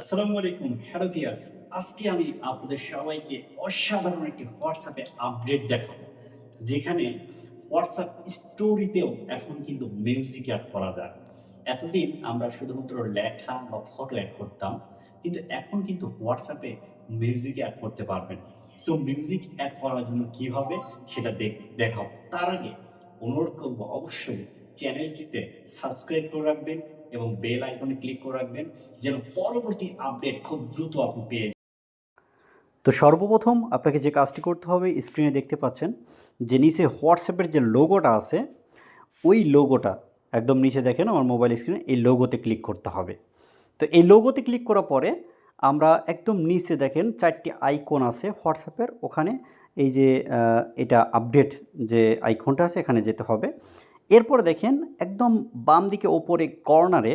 আসসালামু আলাইকুম, hello viewers আজকে আমি আপনাদের সবাইকে অসাধারণ একটি হোয়াটসঅ্যাপে আপডেট দেখাবো, যেখানে হোয়াটসঅ্যাপ স্টোরিতেও এখন কিন্তু মিউজিক অ্যাড করা যায়। এতদিন আমরা শুধুমাত্র লেখা বা ফটো অ্যাড করতাম, কিন্তু এখন কিন্তু হোয়াটসঅ্যাপে মিউজিক অ্যাড করতে পারবেন। সো মিউজিক অ্যাড করার জন্য কীভাবে সেটা দেখ, দেখাবো। তার আগে অনুরোধ করব অবশ্যই চ্যানেলটিতে সাবস্ক্রাইব করে রাখবেন এবং বেল আইকনে ক্লিক করে রাখবেন যেন পরবর্তী আপডেট খুব দ্রুত আপনি পেয়ে। তো সর্বপ্রথম আপনাকে যে কাজটি করতে হবে, স্ক্রিনে দেখতে পাচ্ছেন যে নিচে হোয়াটসঅ্যাপের যে লোগোটা আছে, ওই লোগোটা একদম নিচে দেখেন আমার মোবাইল স্ক্রিনে, এই লোগোতে ক্লিক করতে হবে তো এই লোগোতে ক্লিক করার পরে আমরা একদম নিচে দেখেন চারটি আইকন আছে হোয়াটসঅ্যাপের, ওখানে এই যে এটা আপডেট যে আইকনটা আছে এখানে যেতে হবে। এরপরে দেখেন একদম বাম দিকে ওপরে কর্নারে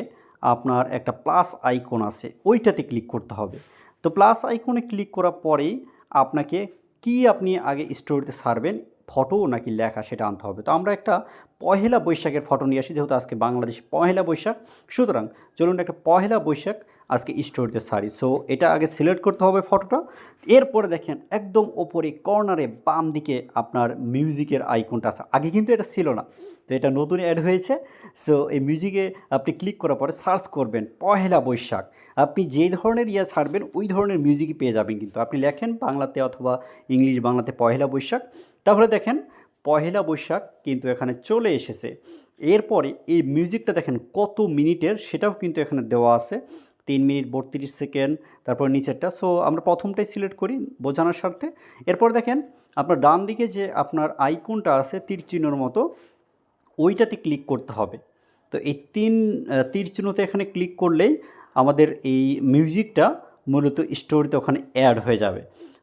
আপনার একটা প্লাস আইকন আছে, ওইটাতে ক্লিক করতে হবে। তো প্লাস আইকনে ক্লিক করার পরেই আপনাকে কি আপনি আগে স্টোরিতে সারবেন ফটো নাকি লেখা সেটা আনতে হবে। তো আমরা একটা পহেলা বৈশাখের ফটো নিয়ে আসি, যেহেতু আজকে বাংলাদেশে পহেলা বৈশাখ। সুতরাং চলুন একটা পহেলা বৈশাখ আজকে স্টোরিতে সারি। সো এটা আগে সিলেক্ট করতে হবে ফটোটা। এরপরে দেখেন, একদম ওপরে কর্নারে বাম দিকে আপনার মিউজিকের আইকনটা আছে। আগে কিন্তু এটা ছিল না। তো এটা নতুন অ্যাড হয়েছে। সো এই মিউজিকে আপনি ক্লিক করার পরে সার্চ করবেন পহেলা বৈশাখ। আপনি যেই ধরনের ইয়ে ছাড়বেন, ওই ধরনের মিউজিকই পেয়ে যাবেন কিন্তু। আপনি লেখেন বাংলাতে অথবা ইংলিশ বাংলাতে পহেলা বৈশাখ। তারপরে দেখেন পহেলা বৈশাখ কিন্তু এখানে চলে এসেছে। এরপরে এই মিউজিকটা দেখেন কত মিনিটের, সেটাও কিন্তু এখানে দেওয়া আছে। তিন মিনিট বত্রিশ সেকেন্ড, তারপর নিচেরটা। সো আমরা প্রথমটাই সিলেক্ট করি বোঝানোর স্বার্থে। এরপর দেখেন আপনার ডান দিকে যে আপনার আইকনটা আছে তীর চিহ্নর মতো, ওইটাতে ক্লিক করতে হবে। তো এই তিন তীর চিহ্নতে এখানে ক্লিক করলেই আমাদের এই মিউজিকটা মূলত স্টোরিতে ওখানে অ্যাড হয়ে যাবে।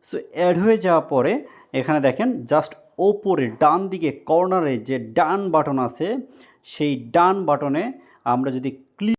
সো অ্যাড হয়ে যাওয়ার পরে এখানে দেখেন জাস্ট ওপরে ডান দিকে কর্নারে যে ডান বাটন আছে সেই ডান বাটনে আমরা যদি ক্লিক